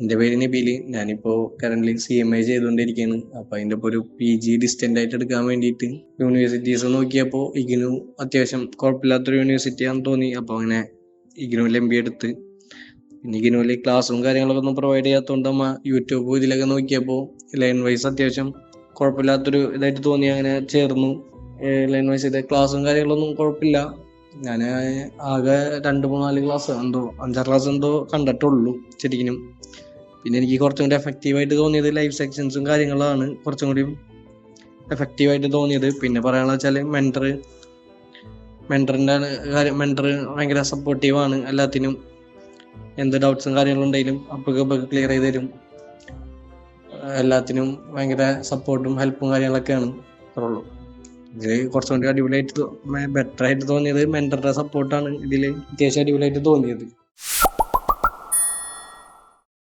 എന്റെ പേര് നബീൽ. ഞാനിപ്പോൾ കറന്റ് സി എം ഐ ചെയ്തുകൊണ്ടിരിക്കുകയാണ് അപ്പം അതിന്റെ ഇപ്പോൾ ഒരു പി ജി ഡിസ്റ്റന്റ് ആയിട്ട് എടുക്കാൻ വേണ്ടിയിട്ട് യൂണിവേഴ്സിറ്റീസ് നോക്കിയപ്പോൾ ഇഗ്നു അത്യാവശ്യം കുഴപ്പമില്ലാത്തൊരു യൂണിവേഴ്സിറ്റി ആണെന്ന് തോന്നി. അപ്പോൾ അങ്ങനെ ഇഗ്നുവിൽ എം ബി എടുത്ത്. പിന്നെ ഇഗ്നുവിൽ ക്ലാസ്സും കാര്യങ്ങളൊക്കെ ഒന്നും പ്രൊവൈഡ് ചെയ്യാത്തതുകൊണ്ട് അമ്മ യൂട്യൂബ് ഇതിലൊക്കെ നോക്കിയപ്പോൾ ലൈൻ വൈസ് അത്യാവശ്യം കുഴപ്പമില്ലാത്തൊരു ഇതായിട്ട് തോന്നി. അങ്ങനെ ചേർന്നു. ലൈൻ വൈസ് ഇത് ക്ലാസ്സും കാര്യങ്ങളൊന്നും കുഴപ്പമില്ല. ഞാൻ ആകെ രണ്ട് മൂന്നാൽ ക്ലാസ് എന്തോ അഞ്ചാറ് ക്ലാസ് എന്തോ കണ്ടിട്ടുള്ളൂ ശരിക്കും പിന്നെ എനിക്ക് കുറച്ചും കൂടി എഫക്റ്റീവായിട്ട് തോന്നിയത് ലൈവ് സെക്ഷൻസും കാര്യങ്ങളാണ്. കുറച്ചും കൂടി എഫക്റ്റീവായിട്ട് തോന്നിയത്. പിന്നെ പറയാനുള്ള വെച്ചാൽ മെന്റർ മെന്ററിന്റെ കാര്യം മെന്റർ ഭയങ്കര സപ്പോർട്ടീവാണ് എല്ലാത്തിനും. എന്ത് ഡൗട്ട്സും കാര്യങ്ങളും ഉണ്ടെങ്കിലും അപ്പൊക്കെ അപ്പൊക്കെ ക്ലിയർ ചെയ്ത് തരും. എല്ലാത്തിനും ഭയങ്കര സപ്പോർട്ടും ഹെൽപ്പും കാര്യങ്ങളൊക്കെയാണ് അത്രേ ഉള്ളൂ ഇതിൽ കുറച്ചും കൂടി അടിപൊളിയായിട്ട് ബെറ്റർ ആയിട്ട് തോന്നിയത് മെന്ററുടെ സപ്പോർട്ടാണ് ഇതിൽ അത്യാവശ്യം അടിപൊളിയായിട്ട് തോന്നിയത്.